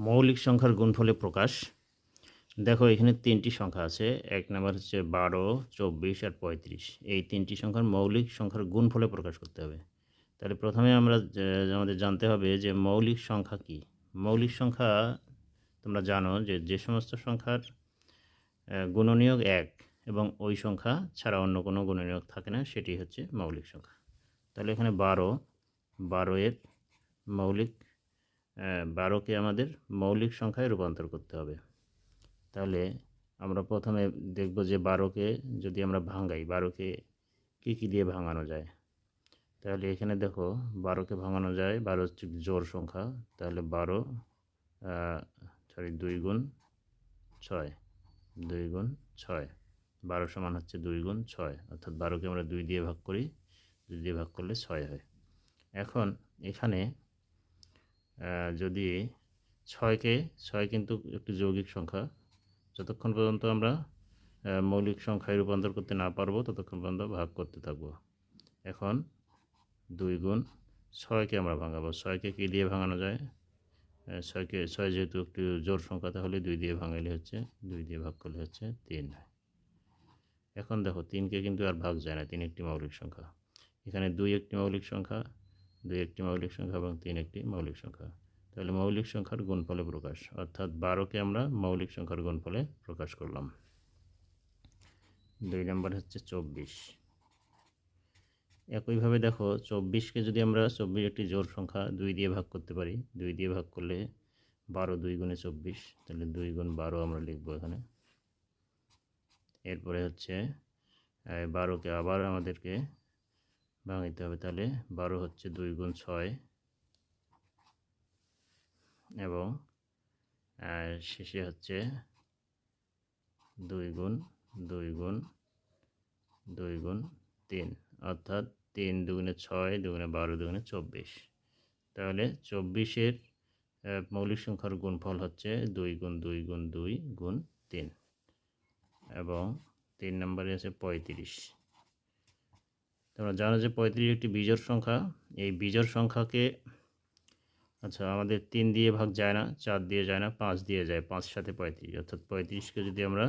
মৌলিক সংখ্যার গুণফলে প্রকাশ। দেখো এখানে তিনটি সংখ্যা আছে। এক নাম্বার হচ্ছে বারো চব্বিশ আর পঁয়ত্রিশ। এই তিনটি সংখ্যার মৌলিক সংখ্যার গুণফলে প্রকাশ করতে হবে। তাহলে প্রথমে আমরা আমাদের জানতে হবে যে মৌলিক সংখ্যা কি? মৌলিক সংখ্যা তোমরা জানো যে যে সমস্ত সংখ্যার আহ, গুণনীয়ক এক এবং ওই সংখ্যা ছাড়া অন্য কোনো গুণনীয়ক থাকে না সেটি হচ্ছে মৌলিক সংখ্যা। তাহলে এখানে বারো বারো এর মৌলিক বারোকে আমাদের মৌলিক সংখ্যায় রূপান্তর করতে হবে। তাহলে আমরা প্রথমে দেখব যে বারোকে যদি আমরা ভাঙাই, বারোকে কী কী দিয়ে ভাঙানো যায়? তাহলে এখানে দেখো বারোকে ভাঙানো যায়, বারো হচ্ছে জোর সংখ্যা। তাহলে বারো সরি দুই গুণ ছয়, দুই গুণ ছয়। বারো সমান হচ্ছে দুই গুণ ছয়, অর্থাৎ বারোকে আমরা দুই দিয়ে ভাগ করি, দুই দিয়ে ভাগ করলে ছয় হয়। এখন এখানে যদি ছয়কে, ছয় কিন্তু একটি যৌগিক সংখ্যা, যতক্ষণ পর্যন্ত আমরা মৌলিক সংখ্যায় রূপান্তর করতে না পারব, ততক্ষণ পর্যন্ত ভাগ করতে থাকব। এখন দুই গুণ ছয়কে আমরা ভাঙাবো। ছয়কে কী দিয়ে ভাঙানো যায়? ছয়কে, ছয় যেহেতু একটু জোর সংখ্যা, তাহলে দুই দিয়ে ভাঙাইলে হচ্ছে, দুই দিয়ে ভাগ করলে হচ্ছে তিন। এখন দেখো, তিনকে কিন্তু আর ভাগ যায় না, তিন একটি মৌলিক সংখ্যা। এখানে দুই একটি মৌলিক সংখ্যা দুই একটি মৌলিক সংখ্যা এবং তিন একটি মৌলিক সংখ্যা। তাহলে মৌলিক সংখ্যার গুণফলে প্রকাশ। অর্থাৎ বারোকে আমরা মৌলিক সংখ্যার গুণফলে প্রকাশ করলাম। দুই নম্বর হচ্ছে চব্বিশ। একইভাবে দেখো, চব্বিশকে যদি আমরা চব্বিশ একটি জোর সংখ্যা দুই দিয়ে ভাগ করতে পারি, দুই দিয়ে ভাগ করলে বারো দুই গুণে চব্বিশ, তাহলে দুই গুণ বারো আমরা লিখব এখানে। এরপরে হচ্ছে বারোকে আবার আমাদেরকে ভাঙাইতে হবে তাহলে বারো হচ্ছে দুই গুণ ছয়। এবং শেষে হচ্ছে দুই গুণ দুই গুণ দুই গুণ তিন। অর্থাৎ তিন দুগুণে ছয়, দুগুণে বারো, দুগুণে চব্বিশ। তাহলে চব্বিশের মৌলিক সংখ্যার গুণফল হচ্ছে দুই গুণ দুই গুণ দুই গুণ তিন। এবং তিন নম্বরে আছে পঁয়ত্রিশ। তোমরা জানো যে পঁয়ত্রিশ একটি বিজোড় সংখ্যা, এই বিজোড় সংখ্যাকে আচ্ছা আমাদের তিন দিয়ে ভাগ যায় না, চার দিয়ে যায় না, পাঁচ দিয়ে যায়, পাঁচ সাথে পঁয়ত্রিশ। অর্থাৎ পঁয়ত্রিশকে যদি আমরা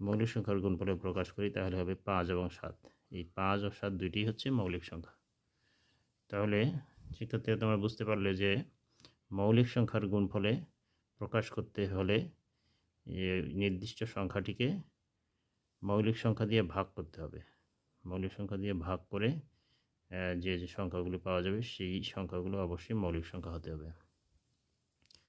মৌলিক সংখ্যার গুণফলে প্রকাশ করি, তাহলে হবে পাঁচ এবং সাত। এই পাঁচ ও সাত দুইটি হচ্ছে মৌলিক সংখ্যা। তাহলে শিক্ষার্থীরা তোমরা বুঝতে পারলে যে মৌলিক সংখ্যার গুণফলে প্রকাশ করতে হলে নির্দিষ্ট সংখ্যাটিকে মৌলিক সংখ্যা দিয়ে ভাগ করতে হবে। মৌলিক সংখ্যা দিয়ে ভাগ করে যে যে সংখ্যাগুলো পাওয়া যাবে, সেই সংখ্যাগুলো অবশ্যই মৌলিক সংখ্যা হতে হবে।